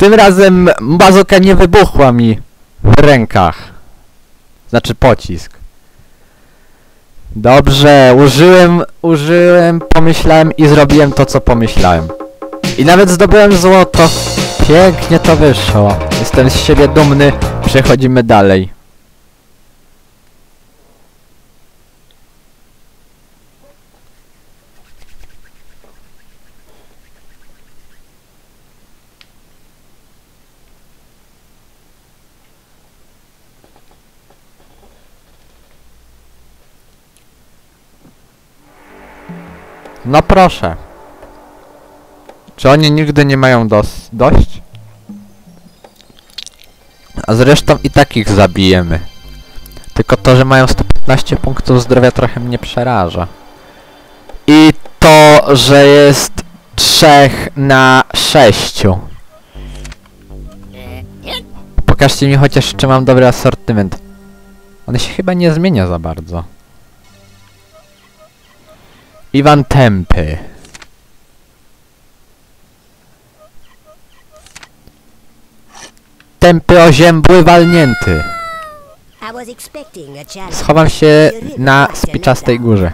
Tym razem bazoka nie wybuchła mi w rękach. Znaczy pocisk. Dobrze, użyłem, użyłem, pomyślałem i zrobiłem to, co pomyślałem. I nawet zdobyłem złoto. Pięknie to wyszło. Jestem z siebie dumny. Przechodzimy dalej. No proszę. Czy oni nigdy nie mają dos dość? A zresztą i tak ich zabijemy. Tylko to, że mają 115 punktów zdrowia trochę mnie przeraża. I to, że jest 3 na 6. Pokażcie mi chociaż, czy mam dobry asortyment. On się chyba nie zmienia za bardzo. Iwan Tempy. Tępy oziębły walnięty. Schowam się na spiczastej górze.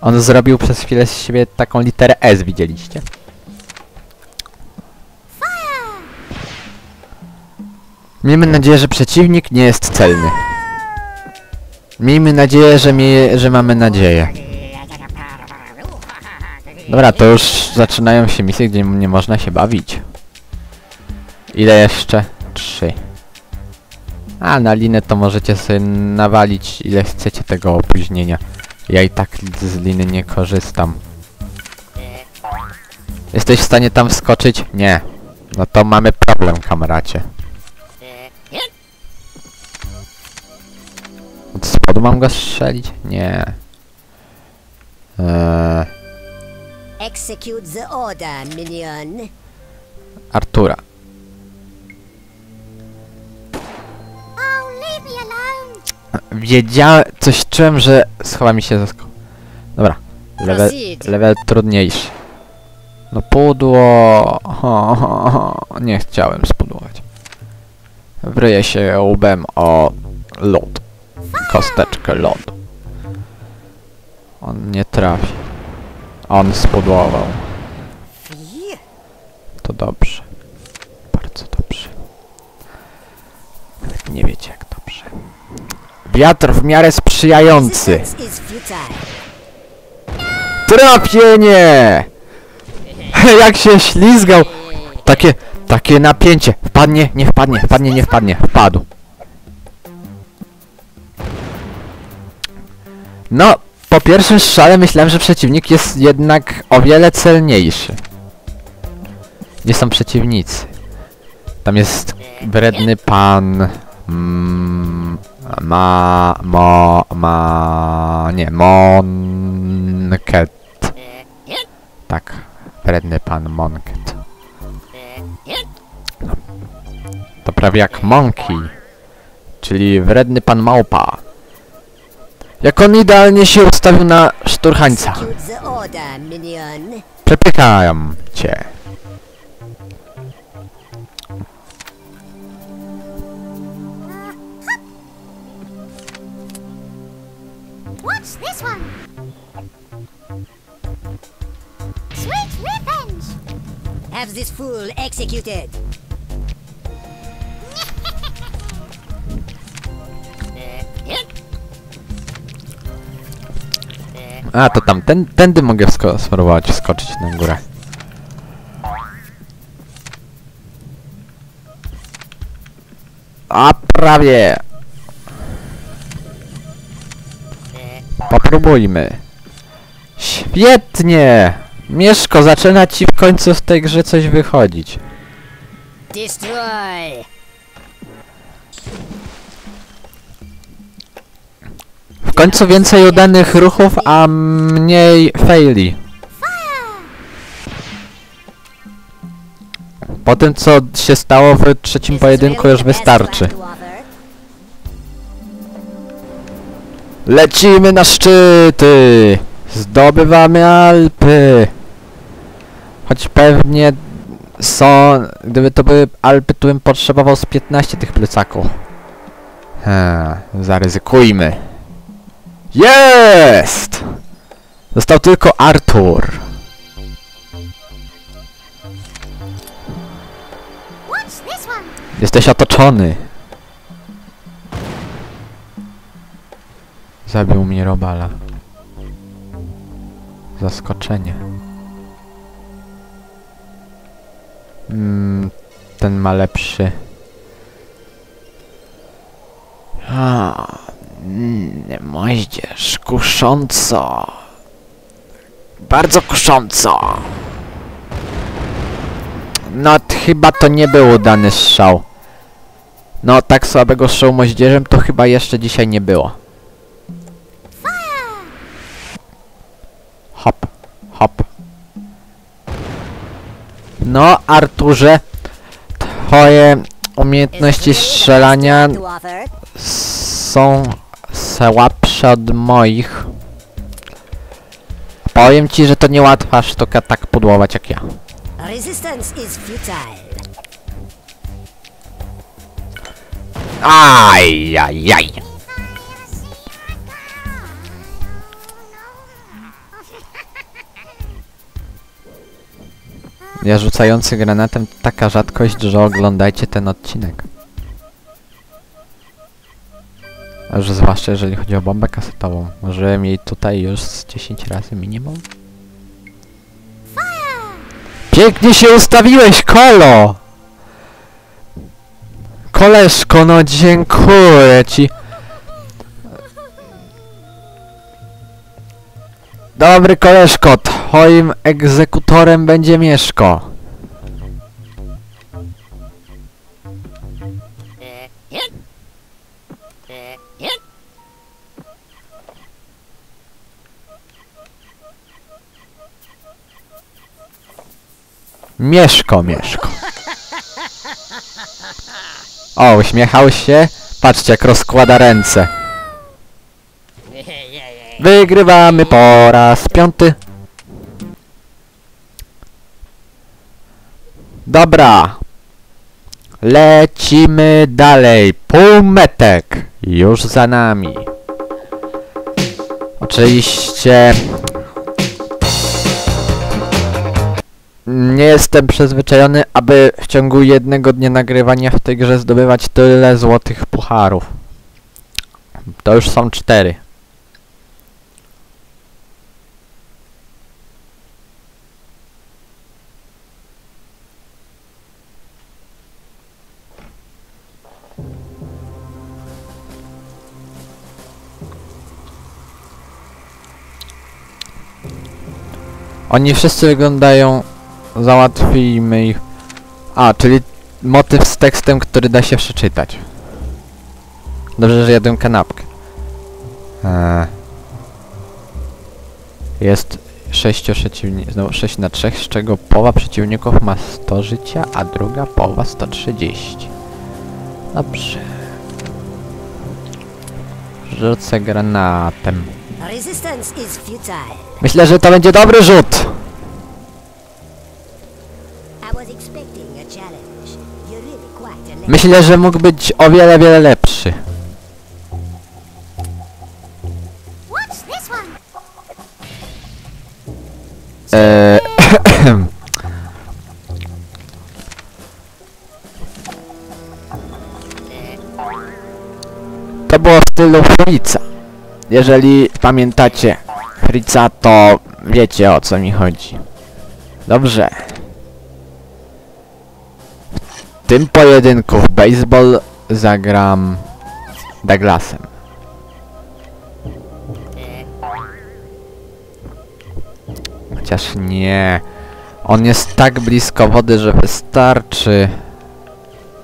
On zrobił przez chwilę z siebie taką literę S, widzieliście? Miejmy nadzieję, że przeciwnik nie jest celny. Miejmy nadzieję, że, że mamy nadzieję. Dobra, to już zaczynają się misje, gdzie nie można się bawić. Ile jeszcze? Trzy. A, na linę to możecie sobie nawalić ile chcecie tego opóźnienia. Ja i tak z liny nie korzystam. Jesteś w stanie tam wskoczyć? Nie. No to mamy problem, kamracie. Od spodu mam go strzelić? Nie. Eee, Execute the order, minion. Artura. Oh, leave me alone. Wiedziałem, coś czułem, że schowa mi się za sko... Dobra. Level, level trudniejszy. No pudło... Ho, ho, ho. Nie chciałem spudłować. Wryję się łbem o lód. Kosteczkę lodu. On nie trafi. On spudłował. To dobrze. Bardzo dobrze. Nie wiecie jak dobrze. Wiatr w miarę sprzyjający. Trafienie! Jak się ślizgał! Takie, takie napięcie. Wpadnie, nie wpadnie, wpadnie, nie wpadnie. Wpadł. No, po pierwszym strzale myślałem, że przeciwnik jest jednak o wiele celniejszy. Gdzie są przeciwnicy? Tam jest wredny pan... Mm, ma... mo... ma... nie, Monket. Tak, wredny pan Monket. No. To prawie jak Monkey, czyli wredny pan Małpa. Jak on idealnie się ustawił na szturchańca. Przepycham cię. What's this one? Sweet revenge. Have this fool executed. A, to tam, ten, tędy mogę spróbować wskoczyć na górę. A, prawie! Popróbujmy. Świetnie! Mieszko, zaczyna ci w końcu w tej grze coś wychodzić. Destroy. W końcu więcej udanych ruchów, a mniej faili. Po tym, co się stało w trzecim pojedynku, już wystarczy. Lecimy na szczyty! Zdobywamy Alpy! Choć pewnie są... Gdyby to były Alpy, to bym potrzebował z 15 tych plecaków. Ha, zaryzykujmy. Jest! Został tylko Artur. Jesteś otoczony. Zabił mnie Robala. Zaskoczenie. Mm, ten ma lepszy. A, mm, moździerz, kusząco. Bardzo kusząco. No, chyba to nie był udany strzał. No, tak słabego strzału moździerzem to chyba jeszcze dzisiaj nie było. Hop, hop. No, Arturze, twoje umiejętności strzelania są słabsze od moich. Powiem ci, że to niełatwa sztuka tak pudłować jak ja. Resistance is futile. Aj, aj, aj. Ja rzucający granatem to taka rzadkość, że oglądajcie ten odcinek. Już zwłaszcza jeżeli chodzi o bombę kasetową. Użyłem jej tutaj już z 10 razy minimum. Pięknie się ustawiłeś, Kolo! Koleżko, no dziękuję ci. Dobry koleżko, twoim egzekutorem będzie Mieszko. Mieszko, Mieszko. O, uśmiechał się. Patrzcie, jak rozkłada ręce. Wygrywamy po raz piąty. Dobra. Lecimy dalej. Półmetek. Już za nami. Oczywiście... Nie jestem przyzwyczajony, aby w ciągu jednego dnia nagrywania w tej grze zdobywać tyle złotych pucharów. To już są cztery. Oni wszyscy wyglądają... Załatwimy ich. A, czyli motyw z tekstem, który da się przeczytać. Dobrze, że jadłem kanapkę. Eee. Jest 6 przeciwników, no 6 na 3, z czego połowa przeciwników ma 100 życia, a druga połowa 130. Dobrze. Rzucę granatem. Myślę, że to będzie dobry rzut. Myślę, że mógł być o wiele, wiele lepszy. Eee, to było w stylu Fritza. Jeżeli pamiętacie Fritza, to wiecie o co mi chodzi. Dobrze. W tym pojedynku w baseball zagram Douglasem. Chociaż nie. On jest tak blisko wody, że wystarczy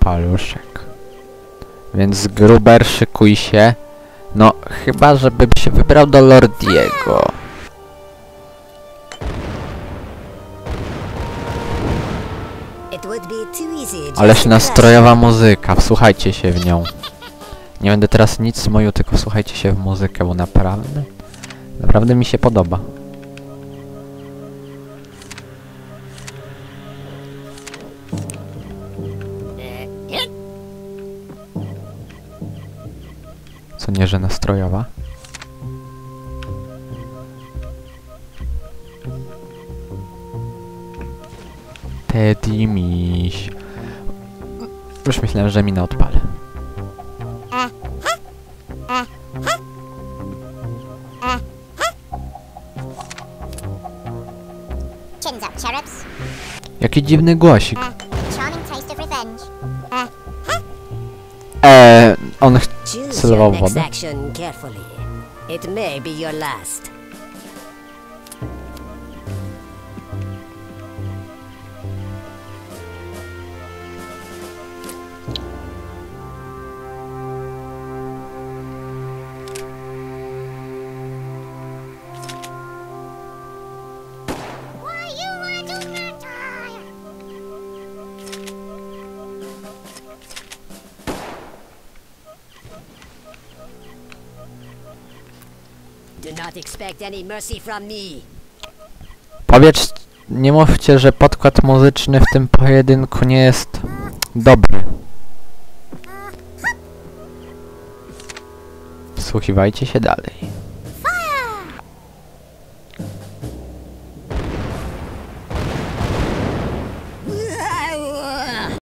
paluszek. Więc Gruber szykuj się. No, chyba żebym się wybrał do Lordiego. Ależ nastrojowa muzyka, wsłuchajcie się w nią. Nie będę teraz nic moju, tylko wsłuchajcie się w muzykę, bo naprawdę, naprawdę mi się podoba. Co nie, że nastrojowa? Teddy miś. Już myślałem, że minę odpalę. Jaki dziwny głosik. Eee, on Celował wodę. It may be your last. Powiedz, nie mówcie, że podkład muzyczny w tym pojedynku nie jest dobry. Wsłuchiwajcie się dalej.